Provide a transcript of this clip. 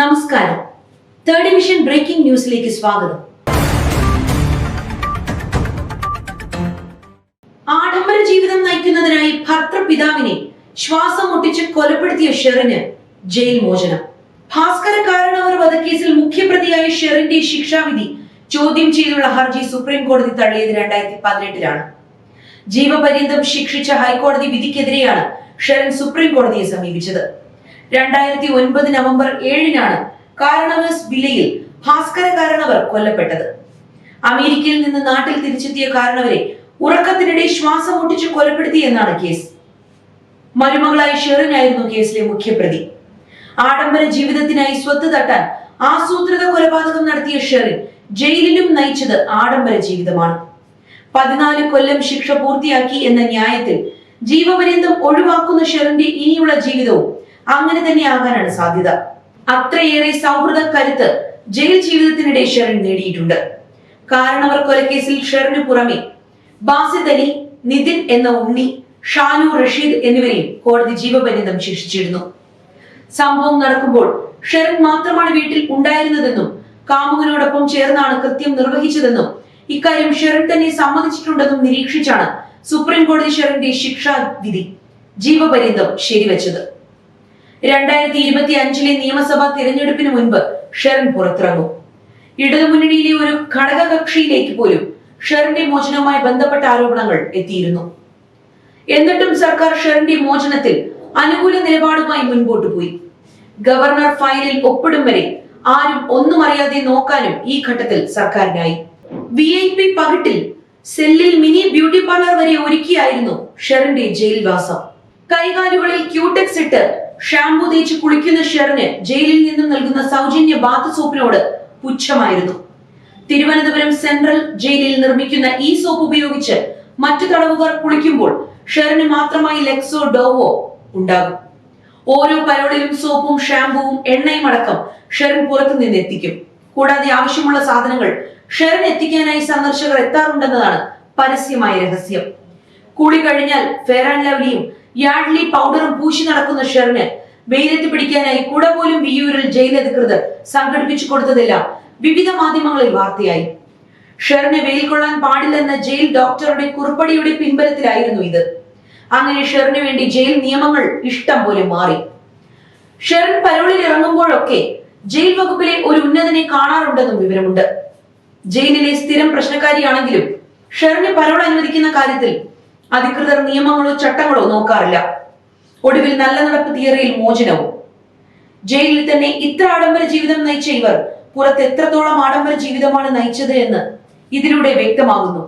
നമസ്കാരം. Third division breaking ന്യൂസിലേക്ക് സ്വാഗതം. ആഡംബര ജീവിതം നയിക്കുന്നതിനായി ഭർത്തൃപിതാവിനെ ശ്വാസം മുട്ടിച്ച് കൊലപ്പെടുത്തിയ ഷെറിന് ജയിൽ മോചനം. ഭാസ്കര കാരണവർ വധക്കേസിൽ മുഖ്യപ്രതിയായ ഷെറിന്റെ ശിക്ഷാവിധി ചോദ്യം ചെയ്തുള്ള ഹർജി സുപ്രീം കോടതി തള്ളിയത് രണ്ടായിരത്തി പതിനെട്ടിലാണ് ജീവപര്യന്തം ശിക്ഷിച്ച ഹൈക്കോടതി വിധിക്കെതിരെയാണ് ഷെറിൻ സുപ്രീം കോടതിയെ സമീപിച്ചത്. രണ്ടായിരത്തി ഒൻപത് നവംബർ ഏഴിനാണ് കാരണവേഴ്സ് വിലയിൽ ഭാസ്കര കാരണവർ കൊല്ലപ്പെട്ടത്. അമേരിക്കയിൽ നിന്ന് നാട്ടിൽ തിരിച്ചെത്തിയ കാരണവരെ ഉറക്കത്തിനിടെ ശ്വാസം മുട്ടിച്ച് കൊലപ്പെടുത്തി എന്നാണ് കേസ്. മരുമകളായ ഷെറിനായിരുന്നു കേസിലെ മുഖ്യപ്രതി. ആഡംബര ജീവിതത്തിനായി സ്വത്ത് തട്ടാൻ ആസൂത്രിത കൊലപാതകം നടത്തിയ ഷെറിൻ ജയിലിലും നയിച്ചത് ആഡംബര ജീവിതമാണ്. പതിനാല് കൊല്ലം ശിക്ഷ പൂർത്തിയാക്കി എന്ന ന്യായത്തിൽ ജീവപര്യന്തം ഒഴിവാക്കുന്ന ഷെറിന്റെ ഇനിയുള്ള ജീവിതവും അങ്ങനെ തന്നെ ആകാനാണ് സാധ്യത. അത്രയേറെ സൗഹൃദ കരുത്ത് ജയിൽ ജീവിതത്തിനിടെ ഷെറിൻ നേടിയിട്ടുണ്ട്. കാരണവർ കൊലക്കേസിൽ ഷെറിന് പുറമെ ബാസിദ് അലി നിതിൻ എന്ന ഉണ്ണി ഷാനു റഷീദ് എന്നിവരെയും കോടതി ജീവപര്യന്തം ശിക്ഷിച്ചിരുന്നു. സംഭവം നടക്കുമ്പോൾ ഷെറിൻ മാത്രമാണ് വീട്ടിൽ ഉണ്ടായിരുന്നതെന്നും കാമുകനോടൊപ്പം ചേർന്നാണ് കൃത്യം നിർവഹിച്ചതെന്നും ഇക്കാര്യം ഷെറിൻ തന്നെ സമ്മതിച്ചിട്ടുണ്ടെന്നും നിരീക്ഷിച്ചാണ് സുപ്രീം കോടതി ഷെറിന്റെ ശിക്ഷാ വിധി ജീവപര്യന്തം ശരിവച്ചത്. രണ്ടായിരത്തി ഇരുപത്തി അഞ്ചിലെ നിയമസഭാ തിരഞ്ഞെടുപ്പിന് മുൻപ് ഷെറിൻ പുറത്തിറങ്ങും. ഇടതുമുന്നണിയിലെ ഒരു ഘടകകക്ഷിയിലേക്ക് പോലും ഷെറിന്റെ മോചനവുമായി ബന്ധപ്പെട്ട ആരോപണങ്ങൾ എത്തിയിരുന്നു. എന്നിട്ടും സർക്കാർ ഷെറിന്റെ മോചനത്തിൽ അനുകൂല നിലപാടുമായി മുൻപോട്ട് പോയി. ഗവർണർ ഫയലിൽ ഒപ്പിടും വരെ ആരും ഒന്നും അറിയാതെ നോക്കാനും ഈ ഘട്ടത്തിൽ സർക്കാരിനായി. വി ഐ പി പകിട്ടിൽ സെല്ലിൽ മിനി ബ്യൂട്ടി പാർലർ വരെ ഒരുക്കിയായിരുന്നു ഷെറിന്റെ ജയിൽവാസം. കൈകാലുകളിൽ ക്യൂടെക്സ് ഇട്ട് ഷാംപൂ തേച്ച് കുളിക്കുന്ന ഷെറിന് ജയിലിൽ നിന്നും നൽകുന്ന സൗജന്യ ബാത്ത് സോപ്പിനോട് പുച്ഛമായിരുന്നു. തിരുവനന്തപുരം സെൻട്രൽ ജയിലിൽ നിർമ്മിക്കുന്ന ഈ സോപ്പ് ഉപയോഗിച്ച് മറ്റു തടവുകാർ കുളിക്കുമ്പോൾ ഷെറിന് മാത്രമായി ലെക്സോ ഡോവോ ഉണ്ടാകും. ഓരോ പരോളിലും സോപ്പും ഷാംപൂവും എണ്ണയും അടക്കം ഷെറിൻ പുറത്തു നിന്ന് എത്തിക്കും. കൂടാതെ ആവശ്യമുള്ള സാധനങ്ങൾ ഷെറിൻ എത്തിക്കാനായി സന്ദർശകർ എത്താറുണ്ടെന്നതാണ് പരസ്യമായ രഹസ്യം. കുളി കഴിഞ്ഞാൽ ഫെയർ ആൻഡ് ലവ്ലിയും യാഡ്ലി പൗഡറും പൂശി നടക്കുന്ന ഷെറിന് വെയിലത്ത് പിടിക്കാനായി കുട പോലും വിയൂരിൽ ജയിൽ അധികൃതർ സംഘടിപ്പിച്ചു കൊടുത്തതെല്ലാം. വിവിധ മാധ്യമങ്ങളിൽ വാർത്തയായി. ഷെറിനെ വെയിൽ കൊള്ളാൻ പാടില്ലെന്ന ജയിൽ ഡോക്ടറുടെ കുറിപ്പടിയുടെ പിൻബലത്തിലായിരുന്നു ഇത്. അങ്ങനെ ഷെറിന് വേണ്ടി ജയിൽ നിയമങ്ങൾ ഇഷ്ടം പോലെ മാറി. ഷെറിൻ പരോളിൽ ഇറങ്ങുമ്പോഴൊക്കെ ജയിൽ വകുപ്പിലെ ഒരു ഉന്നതനെ കാണാറുണ്ടെന്നും വിവരമുണ്ട്. ജയിലിലെ സ്ഥിരം പ്രശ്നക്കാരിയാണെങ്കിലും ഷെറിന് പരോൾ അനുവദിക്കുന്ന കാര്യത്തിൽ അധികൃതർ നിയമങ്ങളോ ചട്ടങ്ങളോ നോക്കാറില്ല. ഒടുവിൽ നല്ല നടപ്പ് തിയറിയിൽ മോചനവും. ജയിലിൽ തന്നെ ഇത്ര ആഡംബര ജീവിതം നയിച്ച ഇവർ പുറത്ത് എത്രത്തോളം ആഡംബര ജീവിതമാണ് നയിച്ചത് എന്ന് ഇതിലൂടെ വ്യക്തമാകുന്നു.